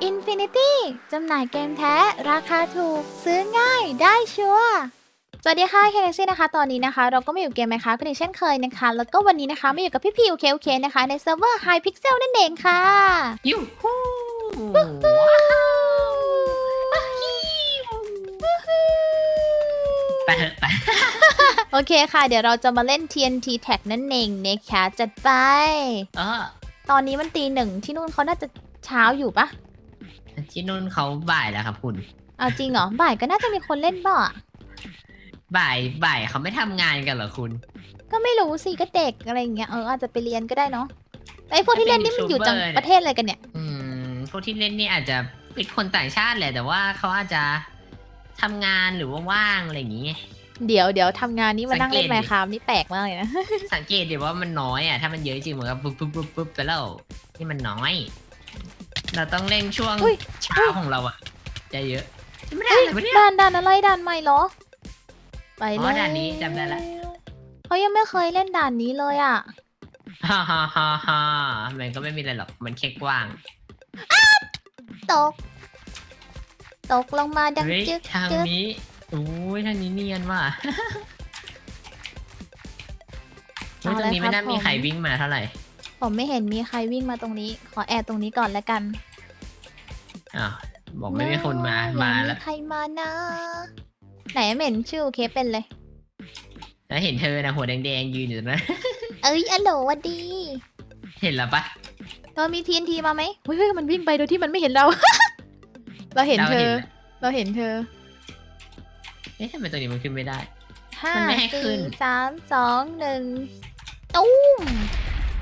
Infinity จำหน่ายเกมแท้ ราคาถูก ซื้อง่ายได้ชัวร์สวัสดีค่ะ เคเนซี่นะคะ ตอนนี้นะคะ เราก็มาอยู่เกมไหมคะกันอีกเช่นเคยนะคะ แล้วก็วันนี้นะคะมาอยู่กับพี่พีโอเคโอเคนะคะ ในเซิร์ฟเวอร์ High Pixel นั่นเองค่ะยูฮูไปเถอะไปโอเคค่ะ เดี๋ยวเราจะมาเล่น TNT Tag นั่นเองนะคะจัดไปเออตอนนี้มันตีหนึ่งที่นู่นเขาน่าจะเช้าอยู่ปะ ที่นู่นเขาบ่ายแล้วครับ คุณ เอาจริงเหรอ บ่ายก็น่าจะมีคนเล่นบ่าบ่ายบ่ายเขาไม่ทำงานกันเหรอคุณ ก็ไม่รู้สิก็เด็กอะไรอย่างเงี้ย เอออาจจะไปเรียนก็ได้เนาะแต่ไอพวกที่เล่นนี่มันอยู่จังเป็น YouTuber ประเทศอะไรกันเนี่ย อืมพวกที่เล่นนี่อาจจะเป็นคนต่างชาติแหละ แต่ว่าเขาอาจจะทำงานหรือว่าว่างอะไรอย่างงี้เดี๋ยวเดี๋ยวทำงานนี้มานั่งเล่นสังเกตดิ ไมค์ครับนี่แปลกมากเลยนะ สังเกตดิว่ามันน้อยอะถ้ามันเยอะจริงมันก็ปุ๊บปุ๊บปุ๊บปุ๊บไปแล้วนี่มันน้อย เราต้องเล่นช่วงอุ้ยเช้าของเราอะจะเยอะไม่ได้อะไรวะเนี่ย ด่านด่านอะไรด่านใหม่เหรอ ไปอ๋เลอยด่านนี้จำได้ละ เขายังไม่เคยเล่นด่านนี้เลยอะ ฮ่าฮ่าฮ่าฮ่ามันก็ไม่มีอะไรหรอกมันแค่กว้าง ตก ตกลงมาดังเฮ้ยจึ๊กทางจึ๊กนี้โอ้ยทางนี้เนียนว่ะเฮ้ยตรงนี้ไม่น่ามีใครวิ่งมาเท่าไหร่ ผมไม่เห็นมีใครวิ่งมาตรงนี้ ขอแอบตรงนี้ก่อนแล้วกันอ้าวบอกไม่มีคนมา มายังแล้ว ใครมานะ ไหนไม่เห็นชื่อโอเคเป็นเลย แล้วเห็นเธอนะหัวแดงๆยืนอยู่ตรงนั้นเอ้ยอัลโหลหวัดดี เห็นแล้วปะเรามีทีนทีมาไหมเฮ้ยเฮ้ยมันวิ่งไปโดยที่มันไม่เห็นเรา เราเห็นเธอ เราเห็นเธอ เอ๊ะทำไมตัวนี้มันขึ้นไม่ได้ห้ามันไม่ให้ขึ้สี่นสามสองหนึ่งตุ้ม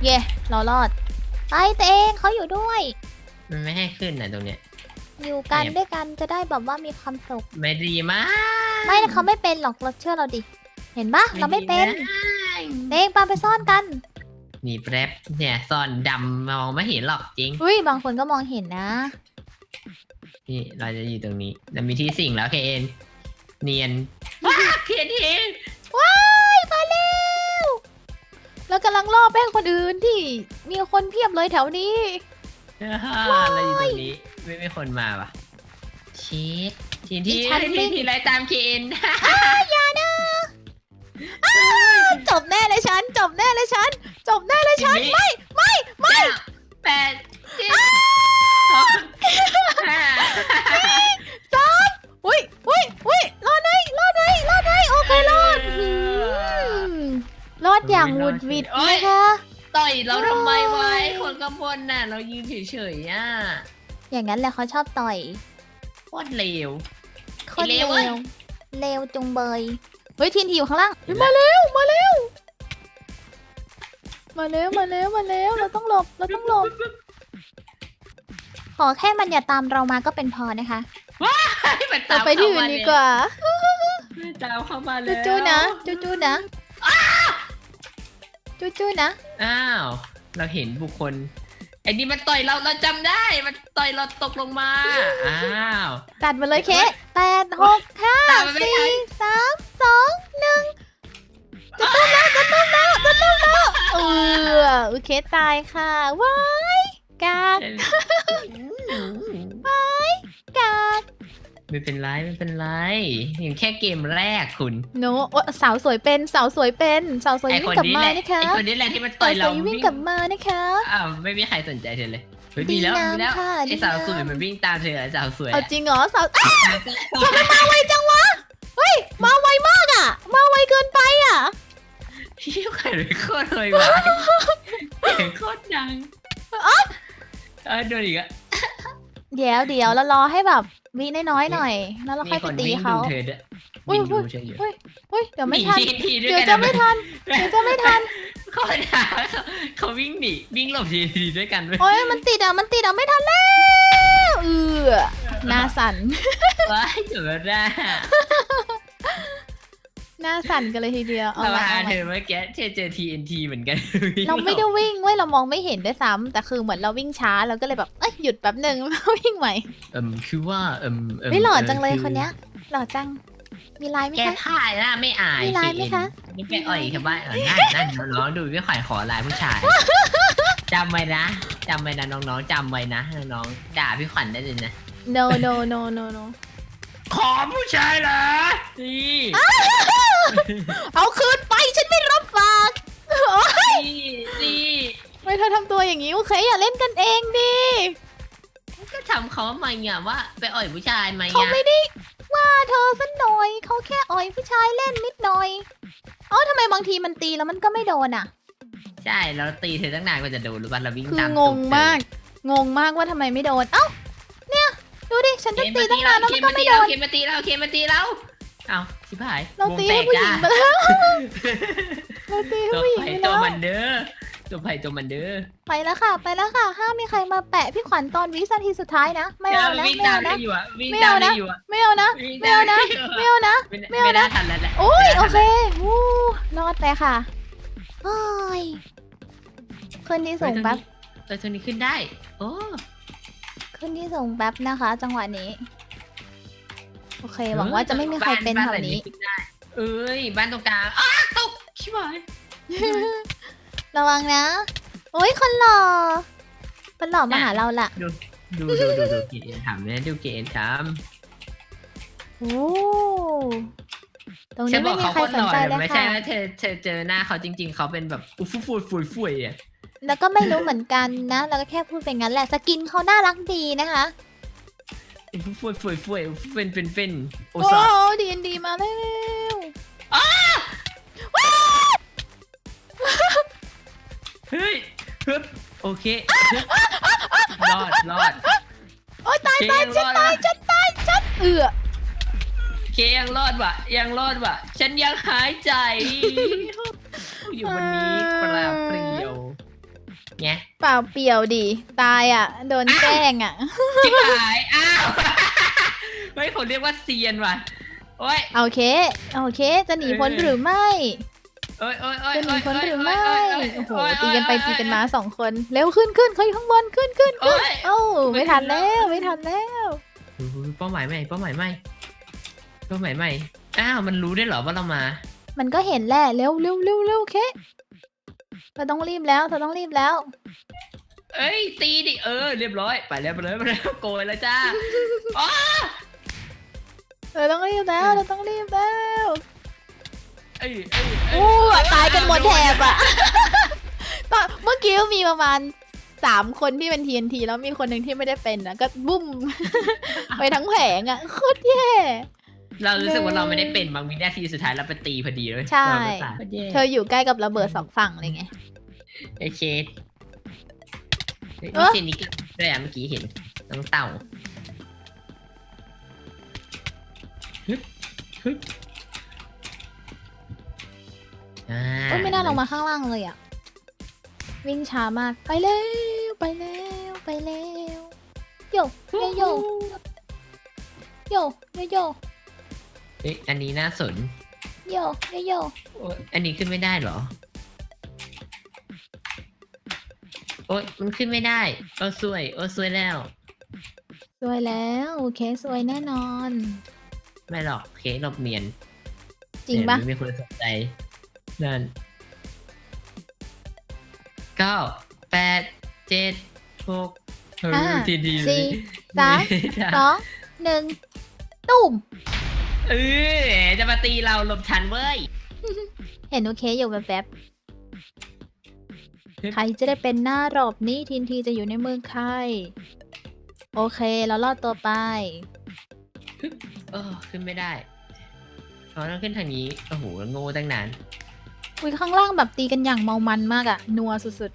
เย่ เรารอด ไปตัวเองเขาอยู่ด้วย มันไม่ให้ขึ้นนะตรงเนี้ย อยู่กันเนี่ย ด้วยกันจะได้แบบว่ามีความสุข ไม่ดีมากไม่เขาไม่เป็นหรอกเราเชื่อเราดิ เห็นปะเราไม่เป็นดีะเต้งปาไปซ่อนกัน นี่แป๊บเนี่ยซ่อนดำมองไม่เห็นหรอกจริง อุ้ยบางคนก็มองเห็นนะ นี่เราจะอยู่ตรงนี้เรามีที่สิ่งแล้วเคเอ็นเนียนว้าเพียนเห็นว้ายมาแล้ว เรากำลังล่อแป้งคนอื่นที่มีคนเพียบเลยแถวนี้เราอยู่ตรงนี้ ไม่มีคนมาปะชีสทีที่ดิฉันวิ่ทีงที่ไรตามเคนอย่านะอ้าจบแน่เลยฉัน จบแน่เลยฉัน จบแน่เลยฉัน ไม่ ไม่ ไม่เก้าแปดเจ็ดหกห้า รอดอย่างหวุดหวิดนะคะต่อยเราทำไมวะไอ้คนกำบนน่ะ เรายืนเฉยๆอะอย่างนั้นแหละเขาชอบต่อยโคตรเลวโคนไอ้เลเลวเว้ยวเลวจุงเบยเฮ้ยทีนทีอยู่ข้างล่างเฮ้ยมาเร็วมาเร็วมาเร็วมาเร็วมาเร็วเราต้องหลบเราต้องหลบ ขอแค่มันอย่าตามเรามาก็เป็นพอนะคะให้มันเราตามไปที่อื่นดีกว่ามันตามเข้ามาแล้จู้วจู้นะจู้จู้นะ จู้จู้นะ อ้าว เราเห็นบุคคลไอ้นี่มันต่อยเราเราจำได้มันต่อยเราตกลงมา อ้าว ตัดมาเลยเคสแปดหกห้าตามมันไม่ทัสี่นสามสองหนึ่งจะต้มแล้วจะต้มแล้วจะต้มแล้วเออโอเคตายค่ะ ว้ายกากกาก ไม่เป็นไรไม่เป็นไรเห็นแค่เกมแรกคุณโนโอ้สาวสวยเป็นสาวสวยเป็นสาวสวยไอวิ่คงนกลับนี้มาแหละนะคะไอคนนี้แหละที่มันสาต่อวยสเราวยวิ่งกลับมานะคะอ้าวไม่มีใครสนใจเธอเลยเฮ้ยดีดีแล้วงามดีแล้วค่ะไอสาวดีงามสวยมันวิ่งตามเธอไอสาวสวยเอาอะจริงเหรอสาวอ้าวทำไมมาไวจังวะเฮ้ยมาไวมากอะ มาไวเกินไปอะพี่ใครเลยโคตรเลยว่ะเสียงโคตรดังเออโดนอีกอะ เดี๋ยวเดี๋ยวเรารอให้แบบวิน้อยๆหน่อย แล้วเรามีค่อยคไปนตีวิ่งเขาดูเธอด้วยอุ้ย วิ่งดูเธออยู่อุ้ยอุ้ยเดี๋ยวหไม่นีทันทีทีด้วยเดี๋ยวกันจะไม่ทัน เดี๋ยวจะไม่ทัน เขาด่าเขาเขาวิ่งหนีวิ่งหลบทีทีด้วยกันเว้ยโอ้ยมันติดอะ มันติดอะ ไม่ทันแล้ว เออหน้าสั่น ว้ายเจอได้ หน้าสั่นกันเลยทีเดียวเอาเราละหาเอาเธละอเมื่อกี้เธอเจอ TNT เหมือนกันเราไม่ได้วิ่งเว้ยเรามองไม่เห็นด้วยซ้ำแต่คือเหมือนเราวิ่งช้าเราก็เลยแบบเอ้ยหยุดแป๊บหนึ่งแล้ววิ่งใหม่เอิมคือว่าเอิมเอิมไม่หล่อจังเลยออคนเนี้ยหล่อจัง มีลายไหมแกคะ ถ่ายนะไม่อายมีลายไหมคะนี่ไปอ่อยชาวบ้านเออนั่นนั่นน้องดูไม่ข่อยขอลายผู้ชายจำไว้นะจำไว้นะน้องๆจำไว้นะน้องๆด่าพี่ขวัญได้เลยนะ no no no no no ขอผู้ชายเหรอนี่ เอาคืนไปฉันไม่รับฝากนี่นี่ไม่เธอทำตัวอย่างนี้โอเคอย่าเล่นกันเองดิก็ทำเขาทำไมอะว่า ไปอ่อยผู้ชายไหมเขาอะไม่ได้ว่าเธอสักหน่อยเขาแค่อ่อยผู้ชายเล่นนิดหน่อยเอ๋อทำไมบางทีมันตีแล้วมันก็ไม่โดนอะ ใช่เราตีเธอตั้งนานกว่าจะโดนหรือว่าเราวิ่งคือตามงงมาก งงมากว่าทำไมไม่โดน เอ้า เนี่ย ดูดิ ฉันเกจะมตีมาตั้ตีงเรานานแล้วเกมันมก็มาไม่ตีโดเรานเกมมาตีเราเกมมาตีเราเอาชิบหายเราตีให้วงผู้หญิงแตไปกแล้วจ้าเราตีให้ตัวผู้หญิงไผ่ไปตัวแล้วมันเด้อตัวไผ่ตัวมันเด้อไปแล้วค่ะ ไปแล้วค่ะห้ามมีใครมาแปะพี่ขวัญตอนวินาทีสุดท้ายนะ ไม่เอานะวิ่งไม่ตาเอามได้นะอยู่อะวิ่งไม่ตาเอามนะได้อยู่อะไม่เอานะวิ่งไม่เอานะตด้ยู่ไม่เอานะไม่ไม่เอานะ ไม่น่าทันแล้วแหละโอ้ยไม่โอน่าเคทันวู้รอดไปค่ะโอ้ยขึ้นที่สูงแป๊บเออตัวนี้ขึ้นได้ โอ้ ขึ้นที่สูงแป๊บนะคะ จังหวะนี้ โอเค หวังว่าจะไม่มีใครเป็นแถวนี้บ้าไหได้เอ้ย บ้านตรงกลางอ้าตกชิบหายระวังนะโอ้ยคนหล่อคนหล่อมาหาเราละดูดูดูดูดูเกณฑ์ทำนะดูเกณฑ์ทโอ้ตรงำนี้ไม่มีใครสนใจเลยไม่ใช่ค่ะว่าเธอเธอเจอหน้าเขาจริง ๆ เขาเป็นแบบอุฟุฟุยฟุยฟุยอะแล้วก็ไม่รู้เหมือนกันนะ เราก็แค่พูดไปงั้นแหละ สกินเขาน่ารักดีนะคะอุ ฟุฟุยฟุยฟุยเฟนเฟนเฟนโอโอ้ซาดีนดีมาแล้วเฮ้ยฮึบโอเคฮึบรอดรอด โอ้ยตายเคตายยังฉัรนอดตายว่ะฉันตายฉันเอือเคยังรอดว่ะ ยังรอดว่ะ ฉันยังหายใจ อยู่วันนี้ปล่าเปลี่ยว ไงเปล่าเปลี่ยวดีตายอะ โดนแกล้งอะชิบหายอ้าวเฮ้ยผมเรียกว่าเซียนว่ะโอ้ยโอเค โอเค จะหนีพ้นหรือไม่ โอ้ยโอ้ยโอ้ยจะหนีพ้นหรือไม่โยโอ้โหโยตีกันไปตีกันมาสองคน เร็วขึ้นขึ้นเขาอยู่ข้างบนขึ้นขึ้นโอ้ขึ้นยเอ้าไม่ทันแล้วไม่ทันแล้วโอ้โหเป้าหมายใหม่เป้าหมายใหม่เป้าหมายใหม่อ้าวมันรู้ได้เหรอว่าเรามา มันก็เห็นแหละเร็วเร็วเร็วเร็วเค เธอต้องรีบแล้วเธอต้องรีบแล้ว เอ้ยตีดิเออเรียบร้อยไปแล้วไปแล้วไปแล้วโกยแล้วจ้าอ๋อเธอต้องรีบแล้วเธอต้องรีบแล้วเอ้ยเอ้ยเอ้ยอู้ตายกันหมดแถบอะตอนเมื่อกี้มีประมาณสามคนที่เป็น TNT แล้วมีคนหนึ่งที่ไม่ได้เป็นนะก็บุ้ม ไปทั้งแผงอะโคตรแย่ เรารู้สึกว่าเราไม่ได้เป็นบางวินาทีสุดท้ายเราไปตีพอดีเลยใช่ เราไม่ตายเธออยู่ใกล้กับระเบิดสองฝั่งเลยไง โอเคเฮ้ยเอ๊ะมีเซนิกด้วยอะเมื่อกี้เห็นน้องเต่าฮึบฮึบอ่าโอ้ยไม่น่าลงมาข้างล่างเลยอะวิ่งช้ามาก ไปเร็ว ไปเร็ว ไปเร็ว โยโยโยโยโยโย เอ้ยอันนี้น่าสนโยโยโยโอ๊ยอันนี้ขึ้นไม่ได้เหรอ โอ๊ยมันขึ้นไม่ได้โอ้สวยโอ้สวยแล้ว สวยแล้วโอเคสวยแน่นอน ไม่หรอกเคสหลบเนียนจริงปะเนี่ยไม่มีคนสนใจนั่นเก้าแปดเจ็ดหกเฮ้ยทีดีเลยสี่สามสองหนึ่งตุ่ม เออจะมาตีเราหลบทันเว้ย เห็นโอเคอยู่แบบแบบฮึบใครจะได้เป็นหน้ารอบนี้ทีนทีจะอยู่ในมือใคร โอเคเราลอดตัวไป เออขึ้นไม่ได้อ๋อต้องขึ้นทางนี้โอ้โหโง่ตั้งนานอุ้ยข้างล่างแบบตีกันอย่างเมามันมากอะนัวสุด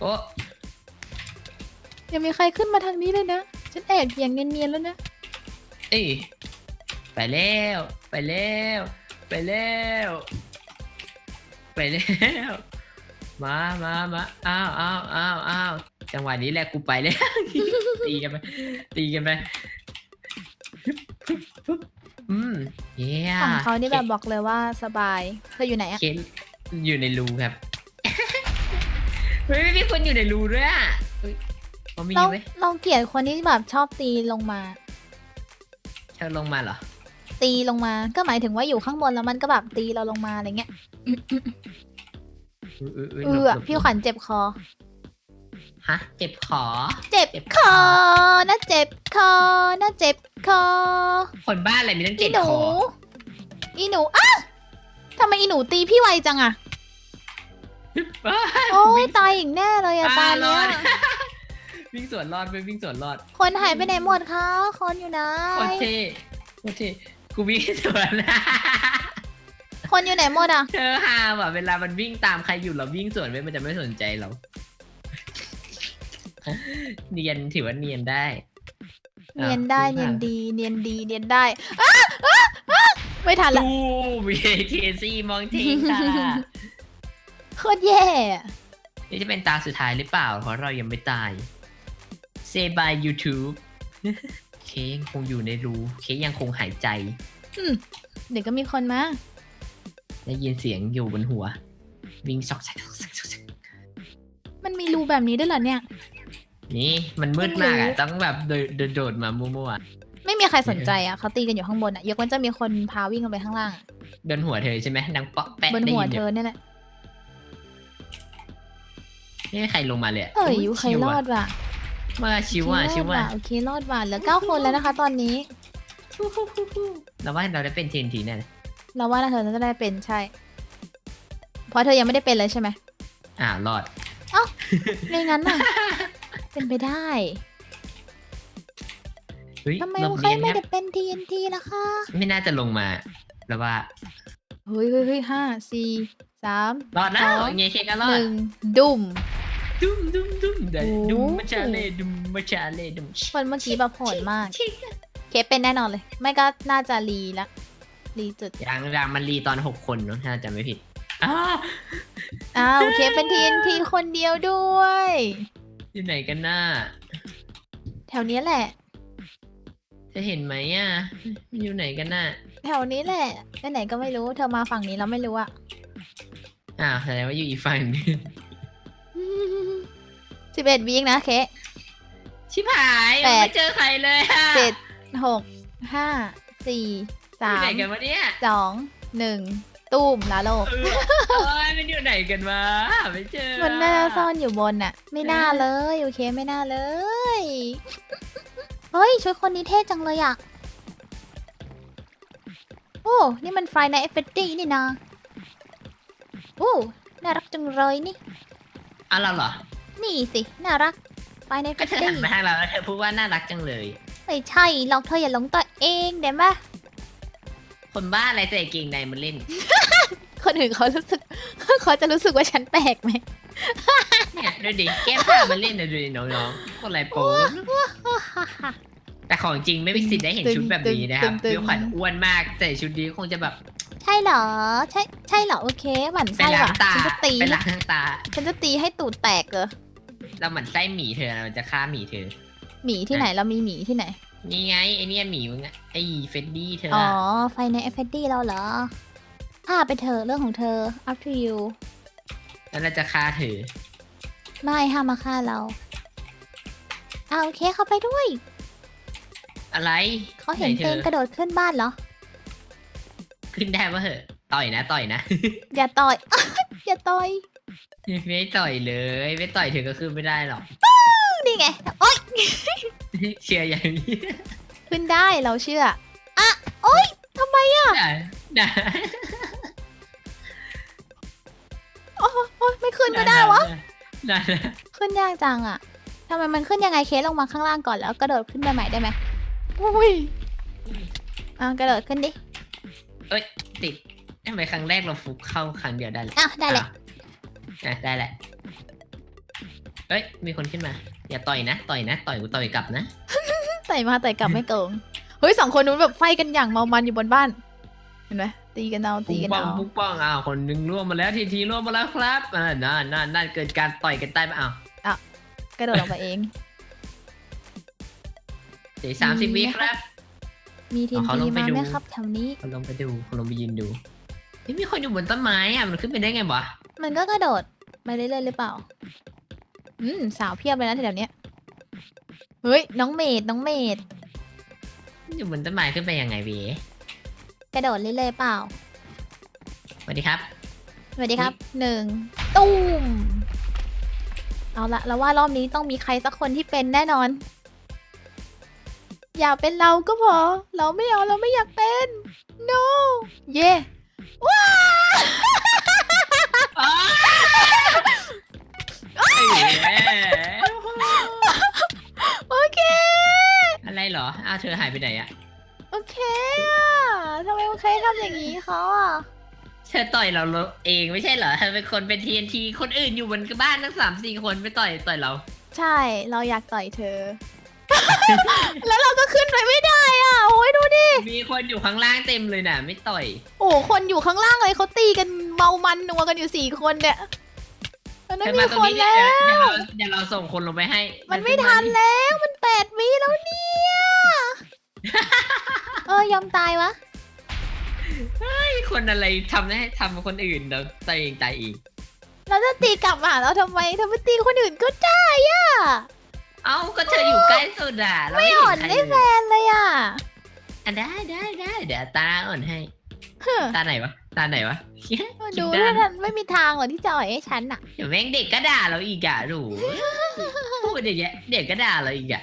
โอ้ๆยังมีใครขึ้นมาทางนี้เลยนะ ฉันแอบอย่างเนียนๆแล้วนะ เอ้ย ไปแล้ว ไปแล้ว ไปแล้ว ไปแล้ว มามามาอ้าวอ้าวอ้าวอ้าวจังหวะนี้แหละกูไปแล้ว ตีกันไปตีกันไปฮึบฮึบฮึบอืมเย้ฝั่งเขานี่แบบบอกเลยว่าสบายเธออยู่ไหนอะเคนอยู่ในรูครับเฮ้ยมีคนอยู่ในรูด้วยอะเฮ้ยเขามีเราไหมเราเกลียดคนที่แบบชอบตีลงมาเธอลงมาเหรอ ตีลงมา ก็หมายถึงว่าอยู่ข้างบนแล้วมันก็แบบตีเราลงมาอะไรเงี้ยเออเออเออเอหลบอหลบพี่ขวัญเจ็บคอ ฮะ เจ็บขอเจ็บเจ็บคอนะเจ็บคอนะเจ็บคอ คนบ้านอะไรมีตั้งอีเจ็ดหนูขออีหนูอ้าทำไมอีหนูตีพี่ไวจังอะว้าโอ้ยตายอีกแน่เลยอะอ่าตายรเนี้อยดวิ่งสวนรอดไปวิ่งสวนรอด คนหายไปไหนหมดคะคนอยู่ไหนโคตรเท่โคตรเท่ กูวิ่งสวนคนอยู่ไหนหมดอะเธอฮาว่ะเวลามันวิ่งตามใครอยู่เราวิ่งสวนไปมันจะไม่สนใจเรา เนียนถือว่าเนียนได้เนียนได้อะเนียนดี เนียนดีเนียนได้อ้าอ้าอ้าไม่ทันละ ตู้มีเคซี่มองเทงค่ะโคตรแย่อะนี่จะเป็นตาสุดท้ายหรือเปล่า เพราะเรายังไม่ตาย Say bye YouTube เคกยังคงอยู่ในรูเคกยังคงหายใจเดี๋ยวก็มีคนมาได้ยินเสียงอยู่บนหัว วิ่งซอกแซกซอกแซกซอกแซกมันมีรูแบบนี้ด้วยเหรอเนี่ย นี่มันมืดมากไม่อะรู้ต้องแบบเดินเดินโดดมามั่วไม่มีใครสนใจอะเขาตีกันอยู่ข้างบนอะยกเว้นจะมีคนพาวิ่งลงไปข้างล่างอะๆโดนหัวเธอใช่ไหมดังเปาะแปะบนได้หัวยินเธอยู่อเนี่ยแหละไม่มีใครลงมาเลยอะเอ้ยโยูใครชิวรอะ อดว่ะเมื่อชิวอะโอเคชิวรอดอะว่ะโอเครอดว่ะเหลือเก้าคนแล้วนะคะ ตอนนี้ เราว่าเราได้เป็นทีนทีแน่เลยเราว่าน่าเธอจะได้เป็นใช่ เพราะเธอยังไม่ได้เป็นเลยใช่ไหมอ่าวรอดไม่งั้นน่ะ เป็นไปได้เฮ้ยทำไมหลโอบเคเนียนไม่นะได้เป็น TNT ล่ะคะ ไม่น่าจะลงมาแล้วว่าเฮ้ยเฮ้ยเฮ้ยห้าสี่สามรอดแล้สวองเงี้ยเคก็รอหดนึ่งดุ่ม ดุมดุมดุมเดี๋ยวโอ้ดุมมาชาเล่ดุมมาชาเล่ดุมคนเมื่อกี้แบบโหดมาก เคเป็นแน่นอนเลย ไม่ก็น่าจะรีละรีจุดยังยังมันรีตอนหกคนเนอะถ้าจำไม่ผิดอ้าวอ้าวเคเป็น TNT คนเดียวด้วย อยู่ไหนกันน่าแถวนี้แหละ จะเห็นไหมอะมันอยู่ไหนกันน่ะแถวนี้แหละไปไหนก็ไม่รู้ เธอมาฝั่งนี้แล้วไม่รู้อะอ้าวแสดงว่าอยู่อีกฝั่งหนึง สิบเอ็ดวิงนะเคชิบหายแปดไม่เจอใครเลยอะเจ็ดหกห้าสี่สาอยู่ไหนมกันวะเนี่ยสองหนึ่งตุ้มลาโลก เออโอ้ยมันอยู่ไหนกันวะไม่เจอมันน่าจะซ่อนอยู่บนน่ะ ไม่น่าเลยโอเคไม่น่าเลย เฮ้ยชุดคนนี้เท่จังเลยอะโอ้นี่มันไฟในเอฟเฟตตี้นี่นะโอ้น่ารักจังเลยนี่ อ้าวเราเหรอนี่สิ น่ารักไฟในเอฟเฟก็ตเธอตี้หันมาทางเราแล้วเธอพูดว่าน่ารักจังเลย ไม่ใช่หรอกเธออย่าหลงตัวเองเดี๋ยวมาคนบ้าอะไรใส่เกงในมันเล่นคนอื่นเขารู้สึก เขาจะรู้สึกว่าฉันแปลกไหมเนี่ยดูดิแก้ผ้ามันเล่นนะดูดิน้องๆคนไรโป๊แต่ของจริงไม่มีสิทธิ์ได้เห็นชุดแบบนี้นะครับตึงๆวิวขวัญอ้วนมากแต่ชุดนี้คงจะแบบ ใช่เหรอ ใช่ใช่เหรอโอเคหมั่นไปไส้ล้างว่ะตาฉันจะตีไปล้างทางตา ฉันจะตีให้ตูดแตกเลยเราเหมือนไส้หมีเธอนะมันจะฆ่าหมีเธอ หมีที่ไหนเรามีหมีที่ไหน นี่ไงไอเนี่ยหมีมึงอะไอเฟดดี้เธออ๋ออะไฟในเอฟเฟตตี้เราเหรอฆ่าไปเถอะเรื่องของเธอ up to you แล้วเราจะฆ่าเธอ ไม่ห้ามมาฆ่าเราเอาโอเคเข้าไปด้วย อะไรเขาเห็นไธเตงกระโดดขึ้นบ้านเหรอ ขึ้นได้ปะเหอะ ต่อยนะ ต่อยนะ อย่าต่อย อย่าต่อย ไม่ต่อยเลย ไม่ต่อยเธอก็ขึ้นไม่ได้หรอก นี่ไง โอ๊ย เชียร์อย่างนี้ขึ้นได้เราเชื่อ อะ โอ๊ยทำไมอะได้ได้โอ๊ยโอ๊ยไม่ขึ้นก็ได้วะ ได้ได้ขึ้นยากจังอะทำไมมันขึ้นยังไงเคสลงมาข้างล่างก่อนแล้วกระโดดขึ้นไปใหม่ได้ไหมอุ้ยอะกระโดดขึ้นดิ ติดทำไมครั้งแรกเราฟุกเข้าครั้งเดียวได้เลยอะได้เลยอะได้แหละเอ้ย มีคนขึ้นมา อย่าต่อยนะ ต่อยนะ ต่อยกูต่อยกลับนะ ใส่มาแต่กลับไม่โกง เฮ้ยสองคนนู้นแบบไฟกันอย่างเมามันอยู่บนบ้าน เห็นไหมตีกันเอาตีปุ๊กกันป้องเอาปุ๊กป้องอ้าวคนหนึ่งร่วมมาแล้วทีทีร่วมมาแล้วครับอ่านั่นนั่นนั่นเกิดการต่อยกันใต้อ้าวกระโดดออกมาเอง เดี๋ยวสามสิบมีวิไหมครับ มีทีเอาเขาลทีงไปมาดู ไหมครับแถวนี้ เขาลงไปดูเขาลงไปยืนดูเฮ้ยมีคนอยู่บนต้นไม้อะมันขึ้นไปได้ไงวะมันก็กระโดดไปเรื่อยๆหรือเปล่า อืมสาวเพียบเลยนะแถวๆเนี้ยเฮ้ย น้องเมดน้องเมดอยู่บนต้นไม้ขึ้นไปยังไงเวกระโดดเรื่อยๆเปล่าสวัสดีครับ สวัสดีครับหนึ่งตุ้มเอาละแล้วว่ารอบนี้ต้องมีใครสักคนที่เป็นแน่นอน อย่าเป็นเราก็พอ เราไม่เอาเราไม่อยากเป็น no เย่ว้าเอ้ยโอเค อะไรเหรออ้าวเธอหายไปไหนอะโอเคอะทำไมโอเคทำอย่างนี้เขาอะเธอต่อยเราเองไม่ใช่เหรอเธอเป็นคนเป็น TNT คนอื่นอยู่บนบ้านทั้งสามสี่คนไปต่อยต่อยเรา ใช่ เราอยากต่อยเธอ แล้วเราก็ขึ้นไปไม่ได้อะ โอ้ยดูดิ มีคนอยู่ข้างล่างเต็มเลยน่ะ ไม่ต่อย โอ้คนอยู่ข้างล่างเลยเขาตีกันเมามันนัวกันอยู่สี่คนเนี่ยมันเธไม่อมีมาตรงคนนี้เดี๋ยวแล้ว เดี๋ยวเราเดี๋ยวเราส่งคนลงไปให้ มันไม่ทันแล้วมันแปดวิแล้วเนี่ยเออยอมตายวะเฮ้ยคนอะไรทำให้ทำคนอื่นเราตัวเองตายเองเราจะตีกลับมาแล้วทำไมทำไมตีคนอื่นก็ได้อะ เอ้าก็เธออยู่ใกล้สุดอะเราไม่ไม่อ่เห็อนนใครได้เลแฟยนเลยอะอะได้ได้ได้เดี๋ยวตาอ่อนให้ เฮ้อตาไหนวะ ตาไหนวะดูคิถ้าดได้ทันไม่มีทางหรอกที่จะอ่อยให้ฉันอะ เดี๋ยวแม่งเด็กก็ด่าเราอีกอะหนูพูดอย่างเงี้ยเด็กก็ด่าเราอีกอะ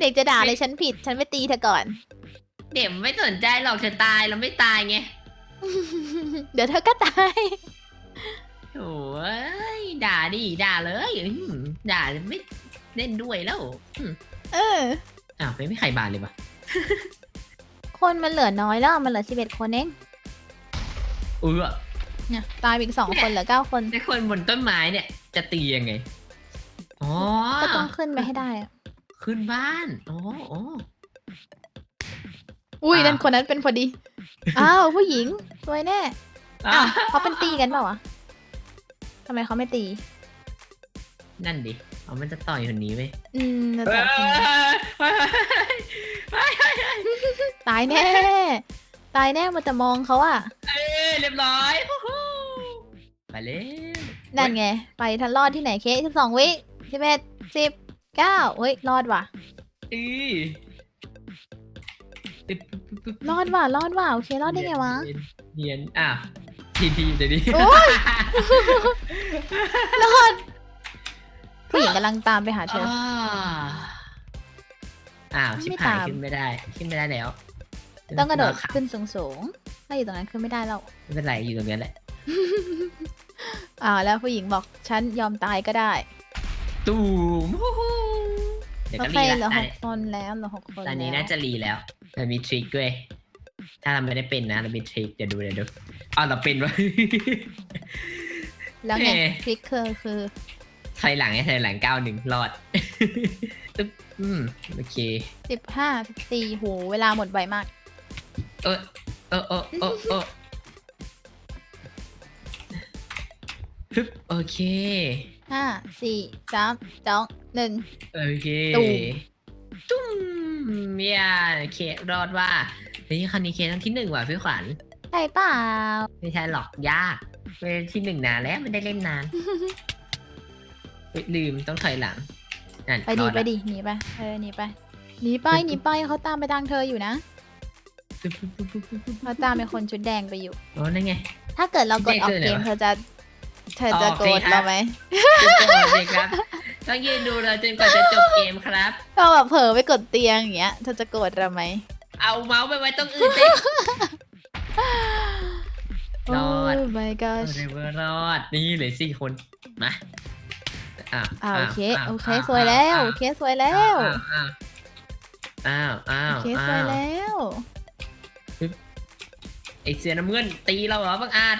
เด็กจะด่าเลยฉันผิด ฉันไปตีเธอก่อน เด็กไม่สนใจหรอกเธอตายเราไม่ตายไงเดี๋ยวเธอก็ตายโอ้ยด่าดิด่าเลยอืมด่าไม่ เล่นด้วยแล้วอืมเออ อ้าวไม่มีใครบานเลยวะคนมันเหลือน้อยแล้ว มันเหลือสิบเอ็ดคนเองเออเนี่ยตายไปอีกสองคนเหลือเก้าคน ในคนบนต้นไม้เนี่ย จะตียังไง อ๋อ ก็ต้องขึ้นไปให้ได้อะขึ้นบ้าน อ๋ออ๋อ อุ้ยอ่านั่นั่นคนนั้นเป็นพอดี อ้าวผู้หญิงสวยแน่อ้าวเขาเป็นตีกันเปล่าวะทำไมเขาไม่ตี นั่นดิ เอามันจะต่อยคนนี้ไหมอืมแต่เฮ้ยแต่คนนี้เฮ้ยเฮ้ยเฮ้ยเฮ้ยตายแน่ ตายแน่มันจะมองเขาอะเอ้ยเรียบร้อยฮู้ฮู้ไปเลยนั่นไง ไปทันรอดที่ไหนเคสิบสองวิสิบเอ็ดสิบเก้าเฮ้ย รอดว่ะอือตึ๊บปึ๊บปึ๊บปึ๊บรอดว่ะ รอดว่ะ โอเค รอดได้ไงวะเนียนเนียนอะทีทีอยู่ตรงนี้โอ๊ยรอดผู้หญิง กำลังตามไปหาเธออ่าอ้าวไม่ชิบตาหายมขึ้นไม่ได้ ขึ้นไม่ได้แล้ว ต้องกระโดดขาขึ้นสูงสูงๆถ้าอยู่ตรงนั้นขึ้นไม่ได้แล้วไม่เป็นไรอยู่ตรงนี้แหละอ่าแล้วผู้หญิงบอกฉันยอมตายก็ได้ ตูมฮู้ฮู้เดี๋ยวโอก็เครีเหลืละอตหอนกคนแล้วเหลือหกคนตอนนี้แล้วน่าจะรีแล้วมันมีทริคด้วยถ้าเราไม่ได้เป็นนะเรามีทริคเดี๋ยวดูเดี๋ยวดูอ้าวเราเป็นวะแล้วไงเอ๊ะทริคคือคือ ถอยหลังให้ถอยหลังก้าวหนึ่งรอดตึ๊บอืมโอเคสิบห้าสิบสี่โหเวลาหมดไวมาก เออเออเออเออเออฮึบโอเคห้าสี่สามสองหนึ่ง โอเคตูมตุ้มเมียเครอดว่าเฮ้ยคราวนี้เคต้องที่หนึ่งว่ะพี่ขวัญ ใช่เปล่า ไม่ใช่หรอกยากเป็นที่หนึ่งนานแล้วไม่ได้เล่นนาน เฮ้ยลืมต้องถอยหลังนั่นไปดีรอไปละดีหนีไปเออหนีไปหนีไปหนีไปเขาตามไปทางเธออยู่นะปุ๊บปุ๊บปุ๊บปุ๊บปุ๊บปุ๊บเขาตามเป็นคนชุดแดงไปอยู่ อ๋อนั่นไง ถ้าเกิดเรากดออกเด็กเกินเกเหรอมเธอจะ เธอจะออกโกสิรธครับเราไหมทุกคนเลยครับ ต้องยืนดูเราจนกว่าจะจบเกมครับ เราแบบเผลอไปกดเตียงอย่างเงี้ยเธอจะโกรธเราไหมเอาเมาส์ไปไว้ตรงอื่นสิรอด โอ้ my gosh เรเวอร์รอด นี่เหลยสี่คน มา อ้าวอ่าโอเคาวโอเคาวสวยแล้วาวโอเคสวยแล้วอ้าวอ้าวอ้าวโอเคสวยแล้วไอเสือน้ำเงินตีเราเหรอบังอาจ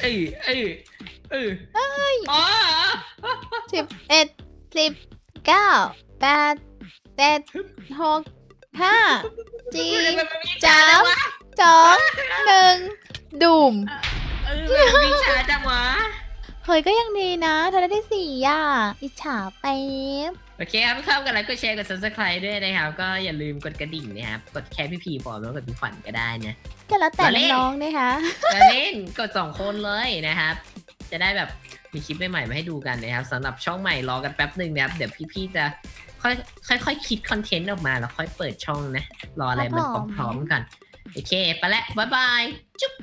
เอ้ยเอ้ยเอ้ยอ๋อสิบเอ็ดสิบเก้าแปดเจ็ดหกห้าสี่สามสองหนึ่งดุม เออมันวิ่งช้าจังวะ เฮ้ยก็ยังดีนะเธอได้ที่สี่อะอิจฉาไปบโอเคครับเข้ากันแล้วก็แชร์กด subscribe ด้วยนะครับ ก็อย่าลืมกดกระดิ่งนะครับ กดแค่พี่พีพอแล้วกดพี่ขวัญก็ได้นะ ก็แล้วแต่มาเล่น น้องๆนะคะจะเล่นกดสองคนเลยนะครับ จะได้แบบมีคลิปใหม่ๆมาให้ดูกันนะครับสำหรับช่องใหม่รอกันแป๊บหนึ่งนะครับ เดี๋ยวพี่ๆจะค่อยค่อยๆคิดคอนเทนต์ออกมาแล้วค่อยเปิดช่องนะ รออะไรมันครับผม พร้อมๆกัน โอเค ไปแล้วบ๊ายบาย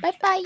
บ๊ายบาย